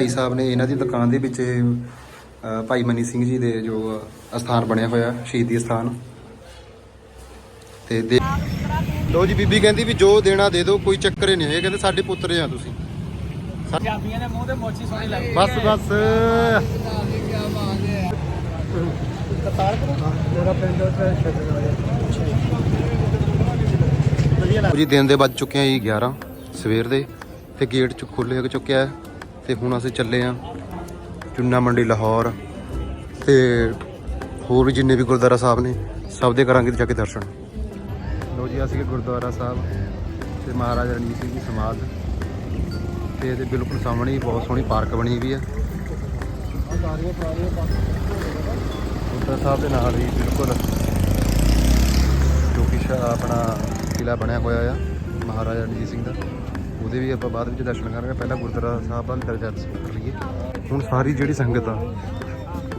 ਭਾਈ ਸਾਹਿਬ ਨੇ ਇਹਨਾਂ ਦੀ ਦੁਕਾਨ ਦੇ ਵਿੱਚ ਇਹ, ਅ, ਭਾਈ ਮਨੀ ਸਿੰਘ ਜੀ ਦੇ ਜੋ ਅਸਥਾਨ ਬਣਿਆ ਹੋਇਆ ਸ਼ਹੀਦੀ ਅਸਥਾਨ। ਤੇ ਦੇ ਲੋ ਜੀ ਬੀਬੀ ਕਹਿੰਦੀ ਵੀ ਜੋ ਦੇਣਾ ਦੇ ਦਿਓ ਕੋਈ ਚੱਕਰ ਹੀ ਨਹੀਂ ਹੈ ਕਹਿੰਦੇ ਸਾਡੇ ਪੁੱਤਰ ਆ ਤੁਸੀਂ। ਪੰਜਾਬੀਆਂ ਦੇ ਮੂੰਹ ਤੇ ਮੋਚੀ ਸੋਹਣੀ ਲੱਗਦੀ ਬਸ ਬਸ। ਮੇਰਾ ਪਿੰਡ ਉੱਥੇ ਜੀ ਦਿਨ ਦੇ ਵੱਜ ਚੁੱਕੇ ਆ ਜੀ 11 ਸਵੇਰ ਦੇ ਤੇ ਗੇਟ ਚ ਖੁੱਲੇ ਹੋ ਚੁੱਕਿਆ ਹੈ। ਤੇ ਹੁਣ ਅਸੀਂ ਚੱਲੇ ਆ ਚੁੰਨਾ ਮੰਡੀ ਲਾਹੌਰ ਤੇ ਹੋਰ ਵੀ ਜਿੰਨੇ ਵੀ ਗੁਰਦੁਆਰਾ ਸਾਹਿਬ ਨੇ, ਸਭ ਦੇ ਕਰਾਂਗੇ ਜਾ ਕੇ ਦਰਸ਼ਨ। ਲੋ ਜੀ, ਅਸੀਂ ਗੁਰਦੁਆਰਾ ਸਾਹਿਬ ਤੇ ਮਹਾਰਾਜਾ ਰਣਜੀਤ ਸਿੰਘ ਜੀ ਸਮਾਧ। ਤੇ ਇਹਦੇ ਬਿਲਕੁਲ ਸਾਹਮਣੇ ਹੀ ਬਹੁਤ ਸੋਹਣੀ ਪਾਰਕ ਬਣੀ ਵੀ ਹੈ ਗੁਰਦੁਆਰਾ ਸਾਹਿਬ ਦੇ ਨਾਲ ਹੀ ਬਿਲਕੁਲ ਜੋ ਕਿ ਸ਼ਾ- ਆਪਣਾ ਕਿਲਾ ਬਣਿਆ ਹੋਇਆ ਆ, ਮਹਾਰਾਜਾ ਰਣਜੀਤ ਸਿੰਘ ਦਾ। ਉਹਦੇ ਵੀ ਆਪਾਂ ਬਾਅਦ ਵਿੱਚ ਦਰਸ਼ਨ ਕਰਾਂਗੇ। ਪਹਿਲਾਂ ਗੁਰਦੁਆਰਾ ਸਾਹਿਬ ਦਾ ਦਰਜਾ ਕਰ ਲਈਏ ਹੁਣ ਸਾਰੀ ਜਿਹੜੀ ਸੰਗਤ ਆ,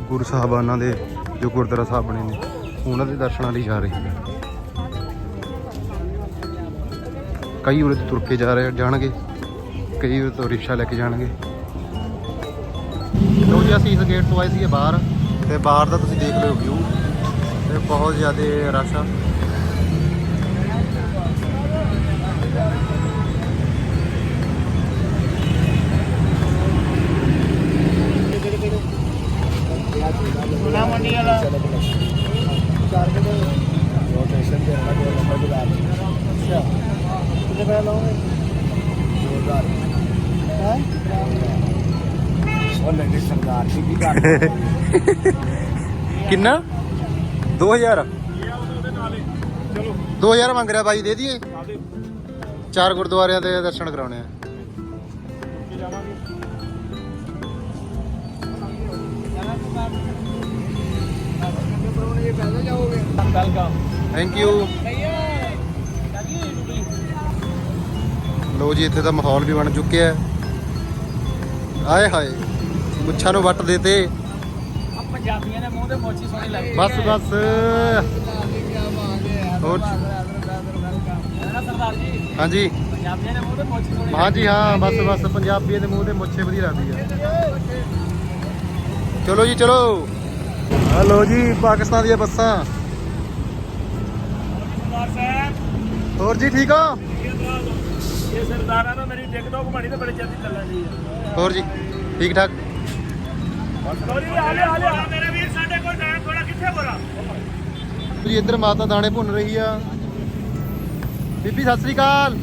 ਗੁਰੂ ਸਾਹਿਬਾਨਾਂ ਦੇ ਜੋ ਗੁਰਦੁਆਰਾ ਸਾਹਿਬ ਬਣੇ ਨੇ, ਉਹਨਾਂ ਦੇ ਦਰਸ਼ਨਾਂ ਲਈ ਜਾ ਰਹੀ ਹੈ। ਕਈ ਉਰੇ ਤੋਂ ਤੁਰ ਕੇ ਜਾ ਰਹੇ ਜਾਣਗੇ, ਕਈ ਉਰੇ ਤੋਂ ਰਿਕਸ਼ਾ ਲੈ ਕੇ ਜਾਣਗੇ। ਲੋ ਜੀ, ਅਸੀਂ ਇਸ ਗੇਟ ਤੋਂ ਆਏ ਸੀਗੇ ਬਾਹਰ, ਤੇ ਬਾਹਰ ਦਾ ਤੁਸੀਂ ਦੇਖ ਰਹੇ ਹੋ ਵਿਊ ਤੇ ਬਹੁਤ ਜ਼ਿਆਦਾ ਰਸ਼ ਆ। ਕਿੰਨੇ ਲਾਉਂਗੇ ਹੈ। ਸੋਲੇ ਦੀ ਸਰਦਾਰ ਜੀ ਕੀ ਕਰ ਕਿੰਨਾ? 2000 2000 ਮੰਗ ਰਿਹਾ ਬਾਈ ਦੇ ਦਈਏ? ਚਾਰ ਗੁਰਦੁਆਰਿਆਂ ਦੇ ਦਰਸ਼ਨ ਕਰਾਉਣੇ ਆ। ਵੈਲਕਮ ਥੈਂਕ ਯੂ ਲੋ ਜੀ ਇੱਥੇ ਦਾ ਮਾਹੌਲ ਵੀ ਬਣ ਚੁੱਕਿਆ ਹੈ। ਆਏ ਹਾਏ ਮੁੱਛਾਂ ਨੂੰ ਵੱਟ ਦੇਤੇ। ਆ ਪੰਜਾਬੀਆਂ ਦੇ ਮੂੰਹ ਤੇ ਮੋਚੀ ਸੋਹਣੀ ਲੱਗਦੀ ਬਸ ਬਸ। ਹੋਰ ਹਾਂਜੀ। ਪੰਜਾਬੀਆਂ ਦੇ ਮੂੰਹ ਤੇ ਮੋਚੀ ਸੋਹਣੀ ਹਾਂਜੀ ਹਾਂ। ਬਸ ਬਸ। ਪੰਜਾਬੀਆਂ ਦੇ ਮੂੰਹ ਤੇ ਮੁੱਛੇ ਵਧੀਆ ਲੱਗਦੀ ਆ। ਚਲੋ ਜੀ ਚਲੋ। ਹਲੋ ਜੀ ਪਾਕਿਸਤਾਨ ਦੀਆਂ ਬੱਸਾਂ। ਹੋਰ ਜੀ ਠੀਕ ਹੋ? ਇਹ ਸਰਦਾਰਾਂ ਨੂੰ ਮੇਰੀ ਟਿਕ ਟੋਕ ਬਣੀ ਤੇ ਬੜੇ ਜਲਦੀ ਚੱਲਣ ਦੀ ਹੋਰ ਜੀ ਠੀਕ ਠਾਕ? ਸੋਰੀ ਆ ਲੈ ਆ ਮੇਰੇ ਵੀਰ ਸਾਡੇ ਕੋਲ ਜਾਣ ਥੋੜਾ ਕਿੱਥੇ ਬੋਲਾ? ਜੀ ਇੱਧਰ ਮਾਤਾ ਦਾਣੇ ਭੁੰਨ ਰਹੀ ਆ। ਬੀਬੀ ਸਤਿ ਸ੍ਰੀ ਅਕਾਲ।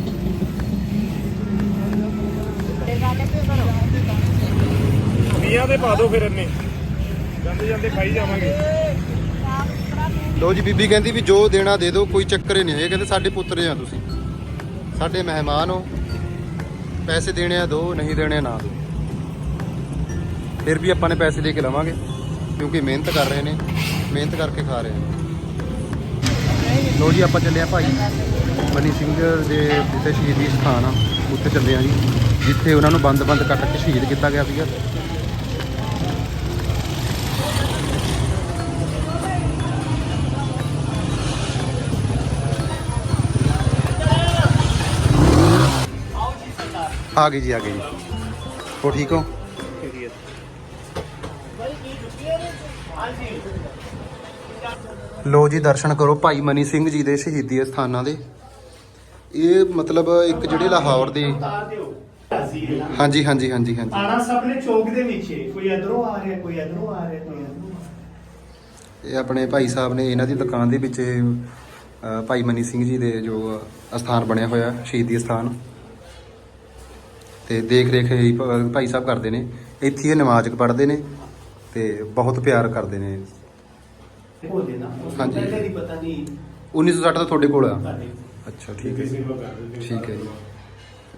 ਮੀਆਂ ਦੇ ਪਾ ਦਿਓ ਫਿਰ ਇੰਨੇ। ਜਾਂਦੇ ਜਾਂਦੇ ਖਾਈ ਜਾਵਾਂਗੇ। ਲੋ ਜੀ ਬੀਬੀ ਕਹਿੰਦੀ ਵੀ ਜੋ ਦੇਣਾ ਦੇ ਦਿਓ ਕੋਈ ਚੱਕਰ ਹੀ ਨਹੀਂ ਹੈ ਕਹਿੰਦੇ ਸਾਡੇ ਪੁੱਤਰ ਆ ਤੁਸੀਂ। ਸਾਡੇ ਮਹਿਮਾਨ ਹੋ। ਪੈਸੇ ਦੇਣੇ ਆ ਦੋ, ਨਹੀਂ ਦੇਣੇ ਆ ਨਾ ਦਿਓ ਫਿਰ ਵੀ ਆਪਾਂ ਨੇ ਪੈਸੇ ਦੇ ਕੇ ਲਵਾਂਗੇ, ਕਿਉਂਕਿ ਮਿਹਨਤ ਕਰ ਰਹੇ ਨੇ, ਮਿਹਨਤ ਕਰਕੇ ਖਾ ਰਹੇ ਨੇ। ਲੋ ਜੀ, ਆਪਾਂ ਚੱਲੇ ਆ ਭਾਈ ਮਨੀ ਸਿੰਘ ਦੇ ਜਿੱਥੇ ਸ਼ਹੀਦੀ ਸਥਾਨ ਆ, ਉੱਥੇ ਚੱਲੇ ਆ ਜੀ, ਜਿੱਥੇ ਉਹਨਾਂ ਨੂੰ ਬੰਦ-ਬੰਦ ਕੱਟ ਕੇ ਸ਼ਹੀਦ ਕੀਤਾ ਗਿਆ ਸੀਗਾ। ਆ ਗਈ ਜੀ ਆ ਗਈ ਜੀ। ਹੋ ਠੀਕ ਹੋ? ਲੋ ਜੀ ਦਰਸ਼ਨ ਕਰੋ ਭਾਈ ਮਨੀ ਸਿੰਘ ਜੀ ਦੇ ਸ਼ਹੀਦੀ ਸਥਾਨਾਂ ਦੇ। ਇਹ ਮਤਲਬ ਇੱਕ ਜਿਹੜੇ ਲਾਹੌਰ ਦੇ ਹਾਂਜੀ ਹਾਂਜੀ ਹਾਂਜੀ ਹਾਂਜੀ। ਆਣਾ ਸਭ ਨੇ ਚੌਕ ਦੇ ਵਿੱਚ। ਕੋਈ ਇਧਰੋਂ ਆ ਰਿਹਾ ਕੋਈ ਇਧਰੋਂ ਆ ਰਿਹਾ ਕੋਈ ਇਹ ਆਪਣੇ ਭਾਈ ਸਾਹਿਬ ਨੇ ਇਹਨਾਂ ਦੀ ਦੁਕਾਨ ਦੇ ਵਿੱਚ ਭਾਈ ਮਨੀ ਸਿੰਘ ਜੀ ਦੇ ਜੋ ਅਸਥਾਨ ਬਣਿਆ ਹੋਇਆ ਸ਼ਹੀਦੀ ਸਥਾਨ ਤੇ ਦੇਖ ਰੇਖ ਭ- ਭਾਈ ਸਾਹਿਬ ਕਰਦੇ ਨੇ। ਇੱਥੇ ਇਹ ਨਮਾਜ਼ ਪੜ੍ਹਦੇ ਨੇ ਤੇ ਬਹੁਤ ਪਿਆਰ ਕਰਦੇ ਨੇ। ਹੋ ਦੇਣਾ ਹਾਂਜੀ। ਪਤਾ ਨਹੀਂ 1960 ਦਾ ਤੁਹਾਡੇ ਕੋਲ ਆ? ਅੱਛਾ ਠੀਕ ਹੈ ਠੀਕ ਹੈ ਜੀ।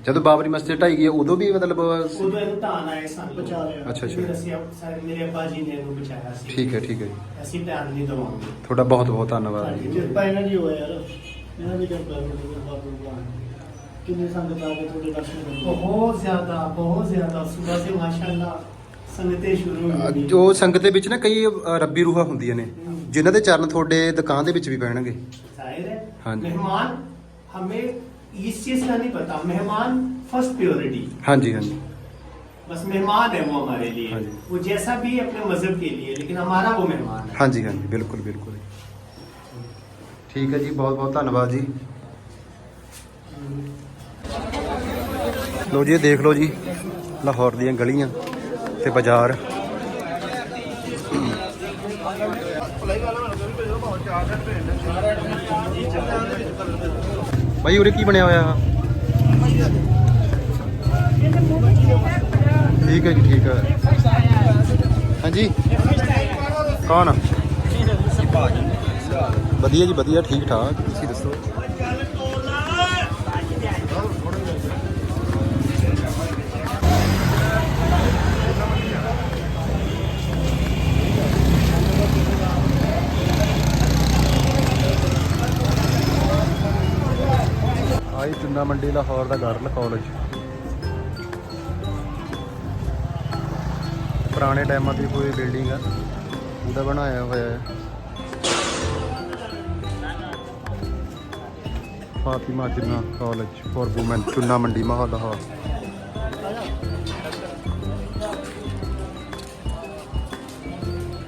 ਜਦੋਂ ਬਾਬਰੀ ਮਸਜਿਦ ਢਾਈ ਗਈ ਉਦੋਂ ਵੀ ਮਤਲਬ ਉਦੋਂ ਇਹਨੂੰ ਧਾਨ ਆਏ ਸਨ। ਅੱਛਾ, ਅੱਛਾ। ਫਿਰ ਅਸੀਂ ਸਾਰੇ ਮੇਰੇ ਅੱਬਾ ਜੀ ਨੇ ਇਹਨੂੰ ਬਚਾਇਆ ਸੀ। ਠੀਕ ਹੈ ਠੀਕ ਹੈ ਅਸੀਂ ਧਿਆਨ ਨਹੀਂ ਦਵਾਂਗੇ। ਤੁਹਾਡਾ ਬਹੁਤ ਬਹੁਤ ਧੰਨਵਾਦ। ਜੀ ਕਿਰਪਾ ਇਹਨਾਂ ਦੀ ਹੋਇਆ ਯਾਰ। ਇਹਨਾਂ ਦੀ ਕਿਰਪਾ ਕਿੰਨੀ ਸੰਗਤ ਆ ਕੇ ਤੁਹਾਡੇ ਦਰਸ਼ਨ ਕਰੂਗੀ ਬਹੁਤ ਜ਼ਿਆਦਾ ਬਹੁਤ ਜ਼ਿਆਦਾ। ਸਵੇਰ ਸੇ ਮਾਸ਼ਾਅੱਲਾ ਸੰਗਤੇ ਸ਼ੁਰੂ ਹੋ ਗਈ ਜੋ ਸੰਗਤ ਦੇ ਵਿੱਚ ਨਾ ਕਈ ਰੱਬੀ ਰੂਹਾਂ ਹੁੰਦੀਆਂ ਨੇ ਜਿਨ੍ਹਾਂ ਦੇ ਚਰਨ ਤੁਹਾਡੇ ਦੁਕਾਨ ਦੇ ਵਿੱਚ ਵੀ ਪੈਣਗੇ जाहिर है हाँ जी। मेहमान हमें इस चीज का नहीं पता ਹਾਂਜੀ ਹਾਂਜੀ। बस मेहमान है वो हमारे लिए हाँ जी। वो जैसा भी है अपने मजहब के ਹਾਂਜੀ ਹਾਂਜੀ। ਬਿਲਕੁਲ ਠੀਕ ਹੈ ਜੀ ਬਹੁਤ ਬਹੁਤ ਧੰਨਵਾਦ ਜੀ। ਲੋ ਜੀ ਇਹ ਦੇਖ ਲਓ ਜੀ ਲਾਹੌਰ ਦੀਆਂ ਗਲੀਆਂ ਤੇ ਬਾਜ਼ਾਰ। ਭਾਈ ਉਰੇ ਕੀ ਬਣਿਆ ਹੋਇਆ? ਠੀਕ ਹੈ ਜੀ ਠੀਕ ਹੈ। ਹਾਂਜੀ। ਕੌਣ ਵਧੀਆ ਜੀ ਵਧੀਆ ਠੀਕ ਠਾਕ ਤੁਸੀਂ ਦੱਸੋ? ਆਈ ਚੁੰਨਾ ਮੰਡੀ ਲਾਹੌਰ ਦਾ ਗਰਲ ਕਾਲਜ। ਪੁਰਾਣੇ ਟਾਈਮਾਂ ਦੀ ਕੋਈ ਬਿਲਡਿੰਗ ਆ, ਉਹਦਾ ਬਣਾਇਆ ਹੋਇਆ ਹੈ। ਫਾਤਿਮਾ ਜਿੰਨਾ ਕਾਲਜ ਫॉर ਵੂਮਨ ਚੁੰਨਾ ਮੰਡੀ ਮਾਹੌਲ ਲਾਹੌਰ।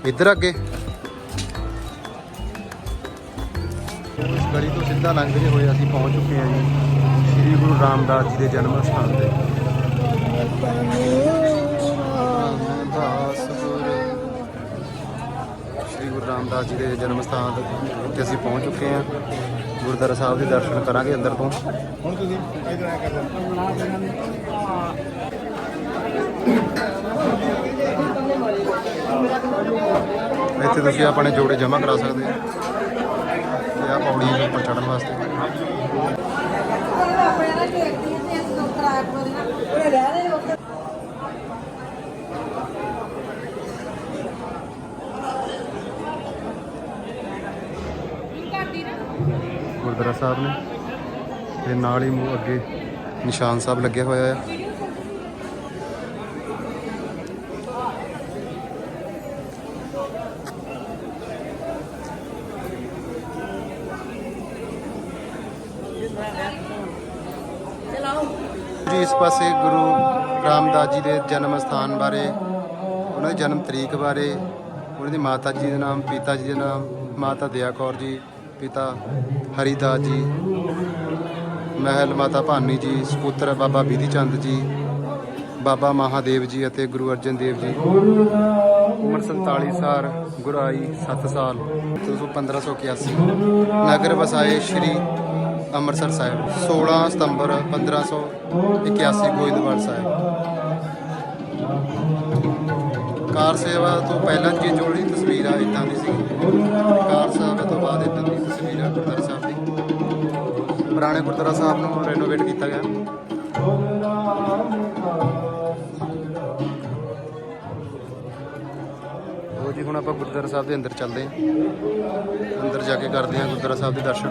ਇੱਧਰ ਅੱਗੇ। ਇਸ ਗਲੀ ਤੋਂ ਸਿੱਧਾ ਲੰਘਦੇ ਹੋਏ ਅਸੀਂ ਪਹੁੰਚ ਚੁੱਕੇ ਹਾਂ ਜੀ ਸ੍ਰੀ ਗੁਰੂ ਰਾਮਦਾਸ ਜੀ ਦੇ ਜਨਮ ਸਥਾਨ ਤੇ। ਸ੍ਰੀ ਗੁਰੂ ਰਾਮਦਾਸ ਜੀ ਦੇ ਜਨਮ ਸਥਾਨ ਤੇ ਅਸੀਂ ਪਹੁੰਚ ਚੁੱਕੇ ਹਾਂ। ਗੁਰਦੁਆਰਾ ਸਾਹਿਬ ਦੇ ਦਰਸ਼ਨ ਕਰਾਂਗੇ ਅੰਦਰ ਤੋਂ। ਹੁਣ ਤੁਸੀਂ ਇਧਰ ਆ ਕਰ ਇੱਥੇ ਤੁਸੀਂ ਆਪਣੇ ਜੋੜੇ ਜਮ੍ਹਾਂ ਕਰਾ ਸਕਦੇ ਹੋ। ਤੇ ਪੌੜੀ ਦੇ ਉੱਪਰ ਚੜ੍ਹਨ ਵਾਸਤੇ। ਆਪਣੇ ਨਾਲ ਦੇਖਦੀ ਤੇ ਇਸ ਤੋਂ ਕਿਰਾਇਆ ਪਾ ਦੇਣਾ ਉਹ ਰਹਿ ਦੇ ਉੱਥੇ ਗੁਰਦੁਆਰਾ ਸਾਹਿਬ ਨੇ, ਤੇ ਨਾਲ ਹੀ ਮੂੰਹ ਅੱਗੇ ਨਿਸ਼ਾਨ ਸਾਹਿਬ ਲੱਗਿਆ ਹੋਇਆ ਹੈ ਪਾਸੇ ਗੁਰੂ ਰਾਮਦਾਸ ਜੀ ਦੇ ਜਨਮ ਸਥਾਨ ਬਾਰੇ, ਉਹਨਾਂ ਦੀ ਜਨਮ ਤਰੀਕ ਬਾਰੇ, ਉਹਨਾਂ ਦੀ ਮਾਤਾ ਜੀ ਦਾ ਨਾਮ, ਪਿਤਾ ਜੀ ਦਾ ਨਾਮ, ਮਾਤਾ ਦਇਆ ਕੌਰ ਜੀ, ਪਿਤਾ ਹਰੀਦਾਸ ਜੀ, ਮਹਿਲ ਮਾਤਾ ਭਾਨੀ ਜੀ, ਸਪੁੱਤਰ ਬਾਬਾ ਬੀਧੀ ਚੰਦ ਜੀ, ਬਾਬਾ ਮਹਾਦੇਵ ਜੀ ਅਤੇ ਗੁਰੂ ਅਰਜਨ ਦੇਵ ਜੀ। ਉਮਰ 47 ਸਾਲ, ਗੁਰਾਈ 7 ਸਾਲ 1581 ਨਗਰ ਵਸਾਏ ਸ਼੍ਰੀ ਅੰਮ੍ਰਿਤਸਰ ਸਾਹਿਬ 16 ਸਤੰਬਰ 1581 ਗੋਇੰਦਵਾਲ ਸਾਹਿਬ। ਕਾਰ ਸੇਵਾ ਤੋਂ ਪਹਿਲਾਂ ਦੀ ਜਿਹੜੀ ਤਸਵੀਰ ਆ ਇਦਾਂ ਦੀ ਸੀ, ਕਾਰ ਸੇਵਾ ਤੋਂ ਬਾਅਦ ਇਦਾਂ ਦੀ ਤਸਵੀਰ ਆ ਗੁਰਦੁਆਰਾ ਸਾਹਿਬ ਦੀ। ਪੁਰਾਣੇ ਗੁਰਦੁਆਰਾ ਸਾਹਿਬ ਨੂੰ ਰੈਨੋਵੇਟ ਕੀਤਾ ਗਿਆ। ਲਓ ਜੀ, ਹੁਣ ਆਪਾਂ ਗੁਰਦੁਆਰਾ ਸਾਹਿਬ ਦੇ ਅੰਦਰ ਚੱਲਦੇ ਹਾਂ। ਅੰਦਰ ਜਾ ਕੇ ਕਰਦੇ ਹਾਂ ਗੁਰਦੁਆਰਾ ਸਾਹਿਬ ਦੇ ਦਰਸ਼ਨ।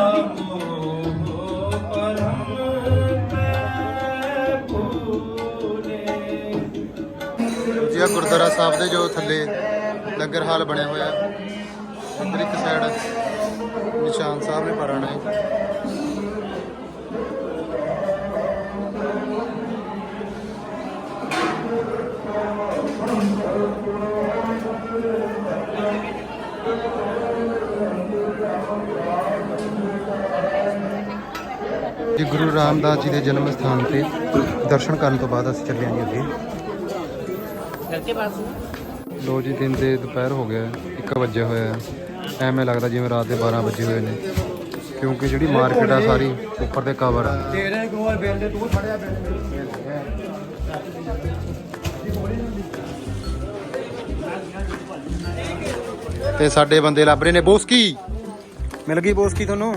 ਜੀ ਗੁਰਦੁਆਰਾ ਸਾਹਿਬ ਦੇ, ਜੋ ਥੱਲੇ ਲੰਗਰ ਹਾਲ ਬਣਿਆ ਹੋਇਆ। ਅੰਦਰ ਇੱਕ ਸਾਈਡ ਨਿਸ਼ਾਨ ਸਾਹਿਬ ਨੇ ਪਰਾਣਾ ਹੈ। ਜੀ, ਗੁਰੂ ਰਾਮਦਾਸ ਜੀ ਦੇ ਜਨਮ ਸਥਾਨ ਤੇ ਦਰਸ਼ਨ ਕਰਨ ਤੋਂ ਬਾਅਦ ਅਸੀਂ ਚੱਲੇ ਹਾਂ ਜੀ ਅੱਗੇ। ਲੋ ਜੀ ਦਿਨ ਦੇ ਦੁਪਹਿਰ ਹੋ ਗਿਆ 1 ਵਜੇ ਹੋਇਆ ਹੈ। ਐਵੇਂ ਲੱਗਦਾ ਜਿਵੇਂ ਰਾਤ ਦੇ 12 ਵਜੇ ਹੋਏ ਨੇ। ਕਿਉਂਕਿ ਜਿਹੜੀ ਮਾਰਕੀਟ ਆ ਸਾਰੀ ਉੱਪਰ ਤੇ ਕਵਰ ਆ। ਤੇਰੇ ਕੋਲ ਬਿੱਲ ਤੂੰ ਫੜਿਆ ਤੇ ਸਾਡੇ ਬੰਦੇ ਲੱਭ ਰਹੇ ਨੇ ਬੋਸਕੀ। ਮਿਲ ਗਈ ਬੋਸਕੀ ਤੁਹਾਨੂੰ?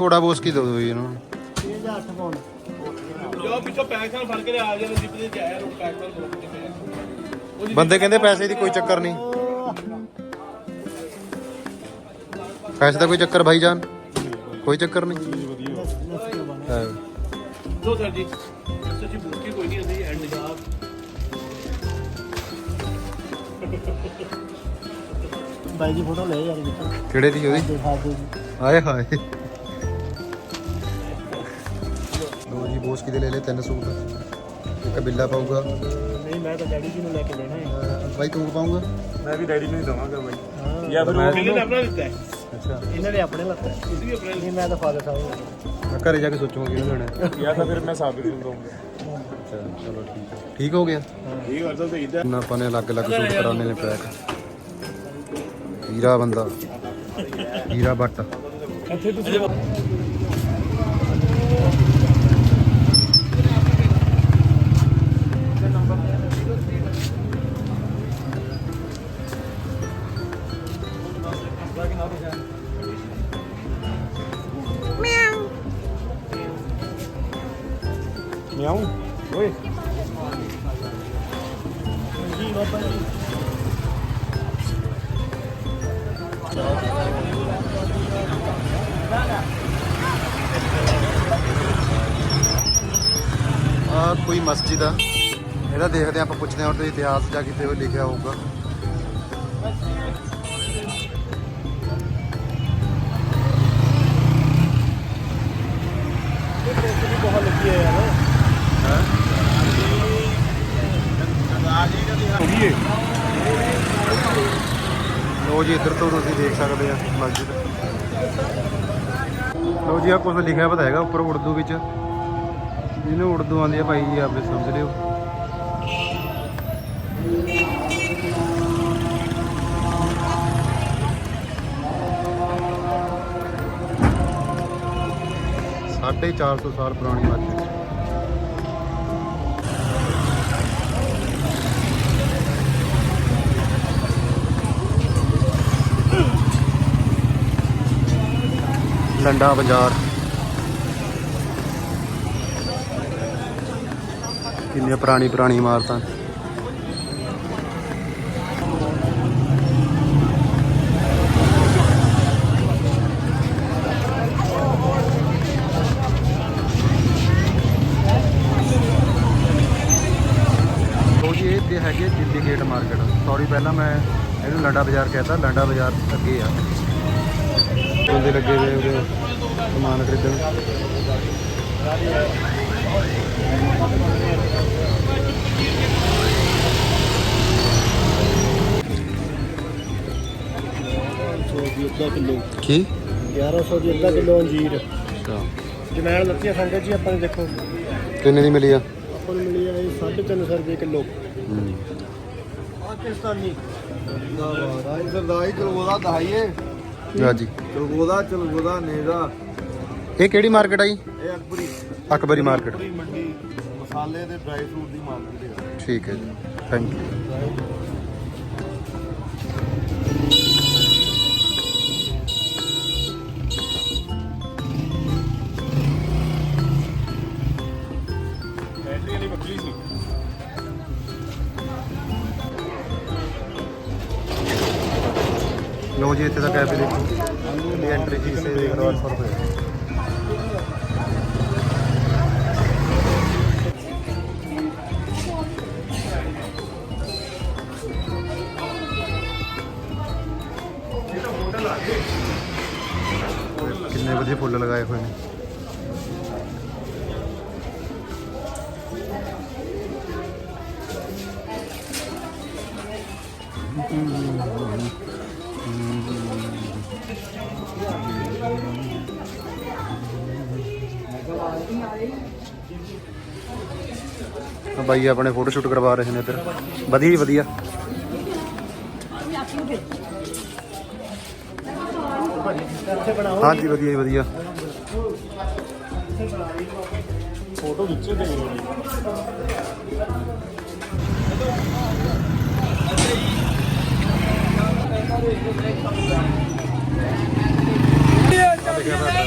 ਘੋੜਾ ਬੋਸਕੀ। ਦੋ ਜੀ ਇਹਨਾਂ। ਨੂੰ 6000 ਪਾਉਣ। ਜੋ ਪਿੱਛੋਂ ਪੈਸੇ ਫੜ ਕੇ ਆ ਜਾਂਦੇ ਜਿੱਪ ਦੇ ਜਾਇਆ ਰੋਕ ਪੈਸੇ ਬੰਦੇ ਕਹਿੰਦੇ ਪੈਸੇ ਦੀ ਕੋਈ ਚੱਕਰ ਨਹੀਂ। ਪੈਸੇ ਦਾ ਕੋਈ ਚੱਕਰ ਭਾਈ ਜਾਨ? ਕੋਈ ਚੱਕਰ ਨਹੀਂ। ਹਾਂ। ਸਰ ਜੀ ਸੱਚੀ ਬੁੱਕੀ ਕੋਈ ਨਹੀਂ ਅਸੀਂ ਐਂਡ ਜਾ। ਬਾਈ ਦੀ ਫੋਟੋ ਲੈ ਯਾਰ ਵਿੱਚ ਕਿਹੜੇ ਦੀ ਉਹਦੀ? ਆਏ ਹਾਏ। ਬੋਸ ਕਿਦੇ ਲੈ ਲੈ ਤਿੰਨ ਸੂਟ। ਇੱਕ ਬਿੱਲਾ ਪਾਊਗਾ। ਨਹੀਂ ਮੈਂ ਤਾਂ ਡੈਡੀ ਜੀ ਨੂੰ ਲੈ ਕੇ ਦੇਣਾ ਹੈ। ਬਾਈ ਤੂੰ ਪਾਊਗਾ? ਮੈਂ ਵੀ ਡੈਡੀ ਨੂੰ ਹੀ ਦਵਾਂਗਾ ਬਾਈ। ਹਾਂ ਜਾਂ ਫਿਰ ਉਹ ਇਹਨਾਂ ਨੇ ਆਪਣਾ ਦਿੱਤਾ ਹੈ? ਅੱਛਾ। ਇਹਨਾਂ ਨੇ ਆਪਣੇ ਲੱਤਾ ਤੁਸੀਂ ਵੀ ਆਪਣੇ ਨਹੀਂ ਮੈਂ ਤਾਂ ਫਾਦਰ ਸਾਹਿਬ ਮੈਂ ਘਰੇ ਜਾ ਕੇ ਸੋਚੂਗਾ ਕਿਹਨੂੰ ਲੈਣਾ ਜਾਂ ਤਾਂ ਫਿਰ ਮੈਂ ਸਾਬਿਤ ਨੂੰ ਦਵਾਂਗਾ ਅੱਛਾ ਚਲੋ ਠੀਕ ਹੈ। ਠੀਕ ਹੋ ਗਿਆ? ਇਹ ਗੱਲ ਤਾਂ ਸਹੀ ਦਾ। ਨਾ ਆਪਾਂ ਨੇ ਅਲੱਗ-ਅਲੱਗ ਸੂਟ ਕਰਾਉਣੇ ਨੇ ਪੈਕ ਹੀਰਾ ਬੰਦਾ। ਹੀਰਾ ਬੱਟ। ਇੱਥੇ ਤੁਸੀਂ ਮਸਜਿਦ ਆ। ਇਹਦਾ ਦੇਖਦੇ ਆਪਾਂ ਪੁੱਛਦੇ ਹਾਂ, ਉਹਦੇ ਇਤਿਹਾਸ ਜਾਂ ਕਿਤੇ ਉਹ ਲਿਖਿਆ ਹੋਊਗਾ। ਲੋ ਜੀ, ਇੱਧਰ ਤੋਂ ਤੁਸੀਂ ਦੇਖ ਸਕਦੇ ਆ ਮਸਜਿਦ। ਲੋ ਜੀ ਆ ਕੁਝ ਲਿਖਿਆ ਪਤਾ ਹੈਗਾ, ਉੱਪਰ ਉਰਦੂ ਵਿੱਚ। ਜਿਹਨੂੰ ਉਰਦੂ ਆਉਂਦੀ ਆ ਭਾਈ ਜੀ, ਆਪੇ ਸਮਝ ਲਿਓ। ਸਾਢੇ 400 ਸਾਲ ਪੁਰਾਣੀ ਮਸਜਿਦ ਲੰਡਾ ਬਾਜ਼ਾਰ। ਕਿੰਨੀਆਂ ਪੁਰਾਣੀ ਪੁਰਾਣੀ ਇਮਾਰਤਾਂ। ਲੋ ਜੀ, ਇਹ ਤੇ ਹੈਗੇ ਦਿੱਲੀ ਗੇਟ ਮਾਰਕੀਟ। ਸੌਰੀ ਪਹਿਲਾਂ ਮੈਂ ਇਹਨੂੰ ਲੰਡਾ ਬਾਜ਼ਾਰ ਕਹਿਤਾ, ਲੰਡਾ ਬਾਜ਼ਾਰ ਅੱਗੇ ਆ। ਬੰਦੇ ਲੱਗੇ ਹੋਏ ਸਮਾਨ ਖਰੀਦਣ। ਅੱਧਾ ਕਿਲੋ ਕੀ 1100 ਦੀ ਅੱਧਾ ਕਿਲੋ ਅੰਜੀਰ। ਅੱਛਾ। ਜਮੈਣ ਲੱਤੀਆਂ ਸੰਗਤ ਜੀ ਆਪਾਂ ਨੇ ਦੇਖੋ। ਕਿੰਨੇ ਦੀ ਮਿਲੀ ਆ? ਆਪਾਂ ਨੂੰ ਮਿਲੀ ਆ ਇਹ 350 ਰੁਪਏ ਕਿਲੋ। ਪਾਕਿਸਤਾਨੀ। ਸਰਦਾਈ ਚਲਗੋਦਾ ਦਹਾਈਏ। ਹਾਂਜੀ ਚਲਗੋਦਾ ਚਲਗੋਦਾ ਨੇਗਾ ਇਹ ਕਿਹੜੀ ਮਾਰਕੀਟ ਆ ਜੀ? ਇਹ ਅਕਬਰੀ। ਅਕਬਰੀ ਮਾਰਕੀਟ ਮੰਡੀ ਮਸਾਲੇ ਤੇ ਡਰਾਈ ਫਰੂਟ ਦੀ ਮਾਰਕੀਟ ਹੈ ਠੀਕ ਹੈ ਜੀ। ਥੈਂਕ ਯੂ ਲੋ ਜੀ ਇੱਥੇ ਦਾ ਕੈਫੇ ਦੇਖੋ। ਇਹ ਐਂਟਰੀ ਫੀਸ ਹੈ 800 ਰੁਪਏ। ਕਿੰਨੇ ਵਧੀਆ ਫੁੱਲ ਲਗਾਏ ਹੋਏ ਨੇ। ਬਾਈ ਆਪਣੇ ਫੋਟੋ ਸ਼ੂਟ ਕਰਵਾ ਰਹੇ ਨੇ ਇੱਧਰ। ਵਧੀਆ ਜੀ ਵਧੀਆ। ਹਾਂਜੀ ਵਧੀਆ ਜੀ ਵਧੀਆ। ਫੋਟੋ ਵਿੱਚੇ ਦੇ ਰਹੇ ਆ ਲਿਖਿਆ ਹੋਇਆ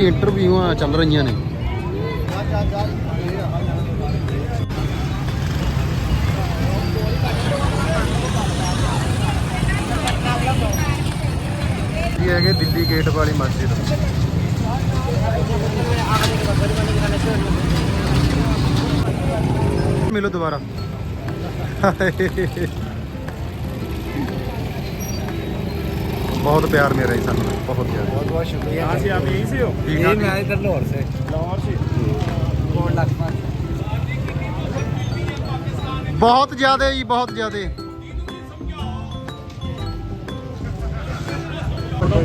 ਕੋਈ ਇੰਟਰਵਿਊਆਂ ਚੱਲ ਰਹੀਆਂ ਨੇ। ਇਹ ਹੈਗੇ ਦਿੱਲੀ ਗੇਟ ਵਾਲੀ ਮਸਜਿਦ। ਮਿਲੋ ਦੁਬਾਰਾ। ਬਹੁਤ ਪਿਆਰ ਮੇਰਾ ਜੀ ਸਾਨੂੰ ਬਹੁਤ ਪਿਆਰ ਬਹੁਤ ਬਹੁਤ ਸ਼ੁਕਰੀਆ हाँ जी आप यहीं से हो ਠੀਕ ਆ ਜੀ। इधर लाहौर से लाहौर से कोट लखपत ਬਹੁਤ ਜ਼ਿਆਦਾ ਜੀ ਬਹੁਤ ਜ਼ਿਆਦਾ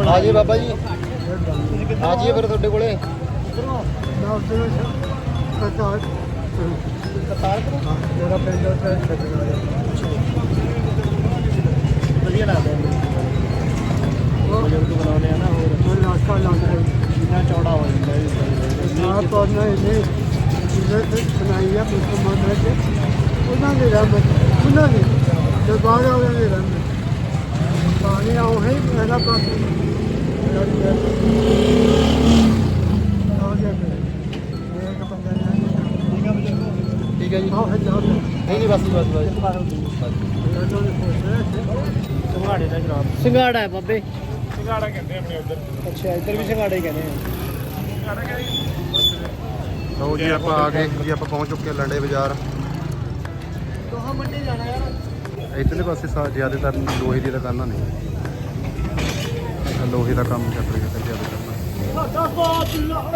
ਆ ਜੀ ਬਾਬਾ ਜੀ ਆ ਜੀ ਫਿਰ ਤੁਹਾਡੇ ਕੋਲੇ ਮੇਰਾ ਪਿੰਡ ਉੱਥੇ ਵਧੀਆ ਕੌਰ ਨੇ ਇਹਨੇ ਜਿਹਨੇ ਬਣਾਈ ਆ ਮੁਸਲਮਾਨ ਹੈ ਕਿ ਉਹਨਾਂ ਦੇ ਰਹਿਮਤ ਉਹਨਾਂ ਦੀ ਦਰਬਾਰ ਉਹਨਾਂ ਦੇ ਰਹਿਮਤ ਪਾਣੀ ਆਉਂ ਹੈ ਮੇਰਾ ਪਾਣੀ ਠੀਕ ਹੈ ਜੀ। ਹਾਂ ਹਾਂ ਨਹੀਂ ਨਹੀਂ ਬਸ ਬਸ ਬਸ। ਸਿੰਘਾੜੇ ਦਾ ਜਨਾਬ ਸਿੰਘਾੜਾ ਹੈ ਬਾਬੇ। ਸਿੰਘਾੜਾ ਕਹਿੰਦੇ ਆਪਣੇ ਉਧਰ। ਅੱਛਾ ਇੱਧਰ ਵੀ ਸਿੰਘਾੜਾ ਹੀ ਕਹਿੰਦੇ ਆ। ਸਿੰਘਾੜਾ ਕਹਿੰਦੇ ਲਓ ਜੀ ਆਪਾਂ ਆ ਗਏ ਜੀ ਆਪਾਂ ਪਹੁੰਚ ਚੁੱਕੇ ਹਾਂ ਲੰਡੇ ਬਾਜ਼ਾਰ। ਦੋਹਾਂ ਮੰਡੀ ਜਾਣਾ ਯਾਰ। ਇਧਰਲੇ ਪਾਸੇ ਸਾ ਜ਼ਿਆਦਾਤਰ ਲੋਹੇ ਦੀ ਦੁਕਾਨਾਂ ਨੇ। ਲੋਹੇ ਦਾ ਕੰਮ ਚੱਲ ਰਿਹਾ ਤੇ ਜ਼ਿਆਦਾ ਕਰਨਾ ਸਾਡਾ ਬਾਤ ਅੱਲਾਹ